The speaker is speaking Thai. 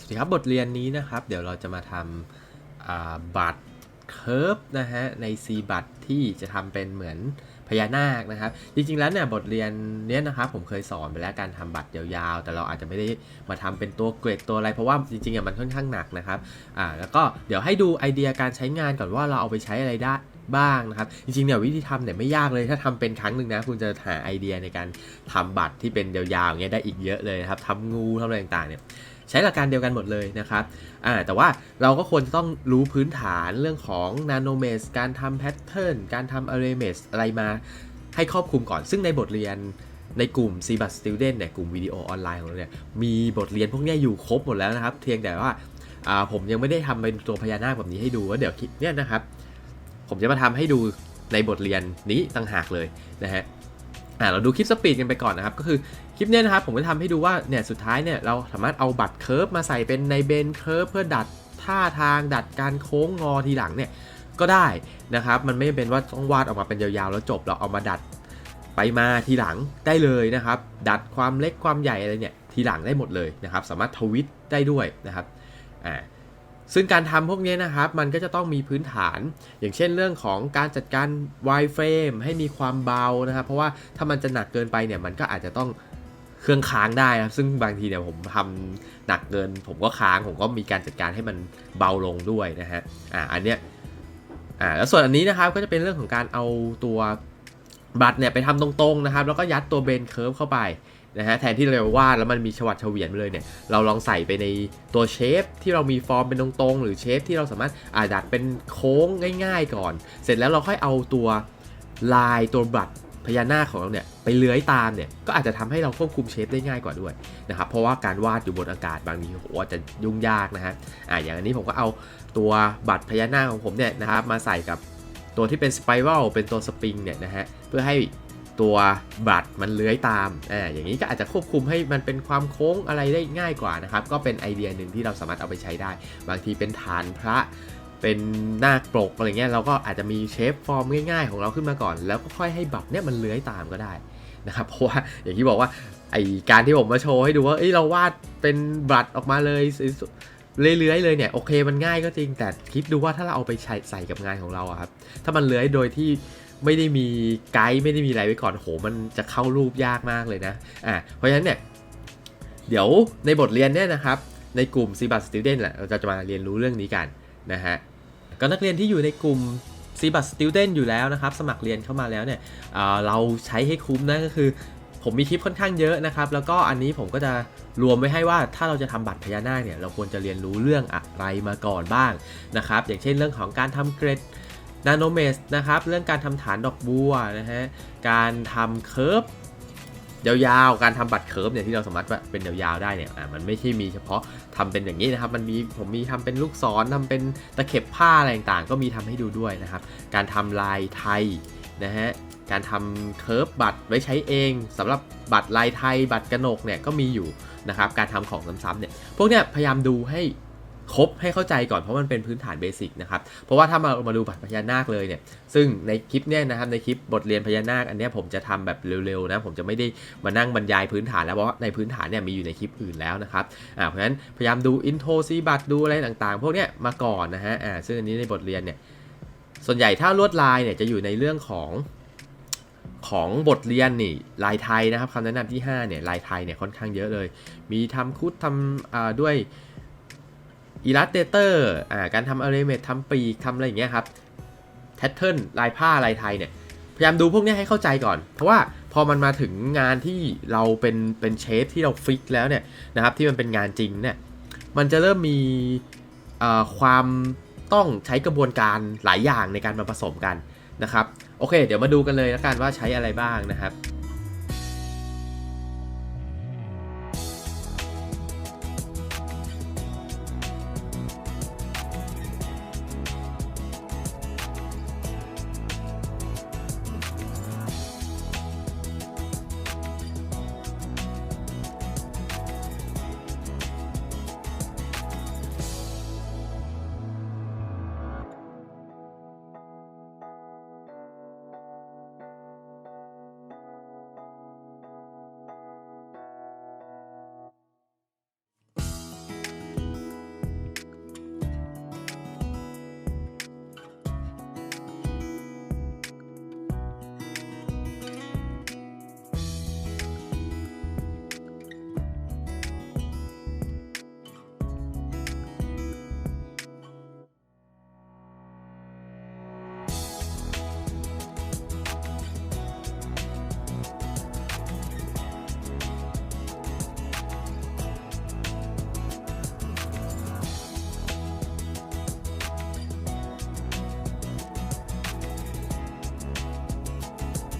สวัสดีครับบทเรียนนี้นะครับ เดี๋ยวเราจะมาทำบัตรเคิร์ฟนะฮะใน C บัตรที่จะทำเป็นเหมือนพญานาคนะครับ จริง ๆ แล้วเนี่ยบทเรียนเนี้ยนะครับผมเคยสอนไปแล้วการทำบัตรยาวๆ แต่เราอาจจะไม่ได้มาทำเป็นตัวเกรดตัวอะไร เพราะว่าจริงๆอะมันค่อนข้างหนักนะครับอ่าแล้วก็เดี๋ยวให้ดูไอเดียการใช้งานก่อนว่าเราเอาไปใช้อะไรได้บ้างนะครับ จริงๆเนี่ยวิธีทำเนี่ยไม่ยากเลยถ้าทำเป็นครั้งหนึ่งนะ คุณจะหาไอเดียในการทำบัตรที่เป็นยาวๆอย่างเงี้ยได้อีกเยอะเลยครับทำงูทำอะไรต่างๆเนี่ย ใช้หลักการเดียวกันหมดเลยนะครับอ่าแต่ว่าเราก็ควรจะต้องรู้พื้นฐานเรื่องของ nanomesh การทำแพทเทิร์นการทำ array mesh อะไรมาให้ครอบคลุมก่อน ซึ่งในบทเรียนในกลุ่ม c b u t Student เนี่ยกลุ่มวิดีโอออนไลน์ของเราเนี่ยมีบทเรียนพวกนี้อยู่ครบหมดแล้วนะครับเพียงแต่ว่าผมยังไม่ได้ทำเป็นตัวพญานาคแบบนี้ให้ดูว่าเดี๋ยวคลิปเนี่ยนะครับ ผมจะมาทำให้ดูในบทเรียนนี้ต่างหากเลยนะฮะ อ่าเราดูคลิปสปีดกันไปก่อนนะครับ ก็คือคลิปเนี้ยนะครับผมก็ทำให้ดูว่าเนี่ยสุดท้ายเนี่ยเราสามารถเอาบัตรเคิร์ฟมาใส่เป็นในเบนเคิร์ฟเพื่อดัดท่าทางดัดการโค้งงอทีหลังเนี่ยก็ได้นะครับ มันไม่เป็นว่าต้องวาดออกมาเป็นยาวๆ แล้วจบเราเอามาดัดไปมาทีหลังได้เลยนะครับ ดัดความเล็กความใหญ่อะไรเนี่ยทีหลังได้หมดเลยนะครับ สามารถทวิตได้ด้วยนะครับอ่า ซึ่งการทำพวกนี้นะครับ มันก็จะต้องมีพื้นฐาน อย่างเช่นเรื่องของการจัดการ wireframe ให้มีความเบานะครับ เพราะว่าถ้ามันจะหนักเกินไปเนี่ย มันก็อาจจะต้องเครื่องค้างได้นะครับ ซึ่งบางทีเนี่ยผมทำหนักเกิน ผมก็ค้าง ผมก็มีการจัดการให้มันเบาลงด้วยนะฮะ อ่า อันเนี้ย อ่า แล้วส่วนอันนี้นะครับ ก็จะเป็นเรื่องของการเอาตัวบัตรเนี่ยไปทำตรงๆนะครับ แล้วก็ยัดตัวเบนเคิร์ฟเข้าไป นะฮะแทนที่เราจะวาดแล้วมันมีฉวัดเฉวียนไปเลยเนี่ยเราลองใส่ไปในตัวเชฟที่เรามีฟอร์มเป็นตรงๆ หรือเชฟที่เราสามารถอาดัดเป็นโค้งง่าย ๆ ก่อน เสร็จแล้วเราค่อยเอาตัวลายตัวบัตรพญานาคของเราเนี่ยไปเลื้อยตามเนี่ยก็อาจจะทำให้เราควบคุมเชฟได้ง่ายกว่าด้วยนะครับเพราะว่าการวาดอยู่บนอากาศบางทีโหอาจจะยุ่งยากนะฮะอ่าอย่างอันนี้ผมก็เอาตัวบัตรพญานาคของผมเนี่ยนะครับมาใส่กับตัวที่เป็นสไปรัลเป็นตัวสปริงเนี่ยนะฮะเพื่อให้ ตัวบัตรมันเลื้อยตามอ่าอย่างนี้ก็อาจจะควบคุมให้มันเป็นความโค้งอะไรได้ง่ายกว่านะครับ ก็เป็นไอเดียหนึ่งที่เราสามารถเอาไปใช้ได้ บางทีเป็นฐานพระเป็นหน้าปกอะไรเงี้ยเราก็อาจจะมีเชฟฟอร์มง่ายๆ ของเราขึ้นมาก่อน แล้วก็ค่อยให้บัตรเนี่ยมันเลื้อยตามก็ได้นะครับเพราะว่าอย่างที่บอกว่าไอการที่ผมมาโชว์ให้ดูว่าเอ้ยเราวาดเป็นบัตรออกมาเลยเลื้อยๆเลยเนี่ยโอเคมันง่ายก็จริงแต่คิดดูว่าถ้าเราเอาไปใช้ใส่กับงานของเราอะครับถ้ามันเลื้อยโดยที่ ไม่ได้มีไกด์ไม่ได้มีอะไรไว้ก่อนโหมันจะเข้ารูปยากมากเลยนะอ่าเพราะฉะนั้นเนี่ยเดี๋ยวในบทเรียนเนี่ยนะครับในกลุ่ม c b a t Student แหละเราจะมาเรียนรู้เรื่องนี้กันนะฮะก็นักเรียนที่อยู่ในกลุ่ม c b u t Student อยู่แล้วนะครับ สมัครเรียนเข้ามาแล้วเนี่ยเเราใช้ให้คุ้มนะก็คือ ผมมีคลิปค่อนข้างเยอะนะครับ แล้วก็อันนี้ผมก็จะรวมไว้ให้ว่าถ้าเราจะทำบัตรพญานาคเนี่ยเราควรจะเรียนรู้เรื่องอะไรมาก่อนบ้างนะครับ อย่างเช่นเรื่องของการทำเกรด นาโนเมสนะครับเรื่องการทำฐานดอกบัวนะฮะการทำเคิร์ฟยาวๆ การทำบัตรเคิร์ฟเนี่ยที่เราสามารถเป็นยาวๆได้เนี่ยอะมันไม่ใช่มีเฉพาะทำเป็นอย่างนี้นะครับ มันมีผมมีทำเป็นลูกศรทำเป็นตะเข็บผ้าอะไรต่างๆ ก็มีทำให้ดูด้วยนะครับ การทำลายไทยนะฮะ การทำเคิร์ฟบัตรไว้ใช้เองสำหรับบัตรลายไทยบัตรกระหนกเนี่ยก็มีอยู่นะครับ การทำของซ้ำๆเนี่ย พวกเนี้ยพยายามดูให้ ครบให้เข้าใจก่อนเพราะมันเป็นพื้นฐานเบสิกนะครับเพราะว่าถ้ามามาดูบัตรพญานาคเลยเนี่ยซึ่งในคลิปเนี่ยนะครับในคลิปบทเรียนพญานาคอันเนี้ยผมจะทำแบบเร็วๆนะผมจะไม่ได้มานั่งบรรยายพื้นฐานแล้วเพราะในพื้นฐานเนี่ยมีอยู่ในคลิปอื่นแล้วนะครับอ่าเพราะฉะนั้นพยายามดูอินโทรซีบัตดูอะไรต่างๆ พวกเนี้ยมาก่อนนะฮะอ่าซึ่งอันนี้ในบทเรียนเนี่ยส่วนใหญ่ถ้าลวดลายเนี่ยจะอยู่ในเรื่องของของบทเรียนนี่ลายไทยนะครับคำแนะนำที่ 5เนี่ยลายไทยเนี่ยค่อนข้างเยอะเลย มีทำคุดทำด้วย อ่าด้วย Illustrator อ่าการทำ Arrangement ทำปีกทำอะไรอย่างเงี้ยครับแพทเทิร์นลายผ้าลายไทยเนี่ยพยายามดูพวกนี้ให้เข้าใจก่อน เพราะว่าพอมันมาถึงงานที่เราเป็นเป็นเชฟที่เราฟิกแล้วเนี่ยนะครับที่มันเป็นงานจริงเนี่ยมันจะเริ่มมีอ่อความต้องใช้กระบวนการหลายอย่างในการมาผสมกันนะครับ โอเค เดี๋ยวมาดูกันเลยแล้วกันว่าใช้อะไรบ้างนะครับ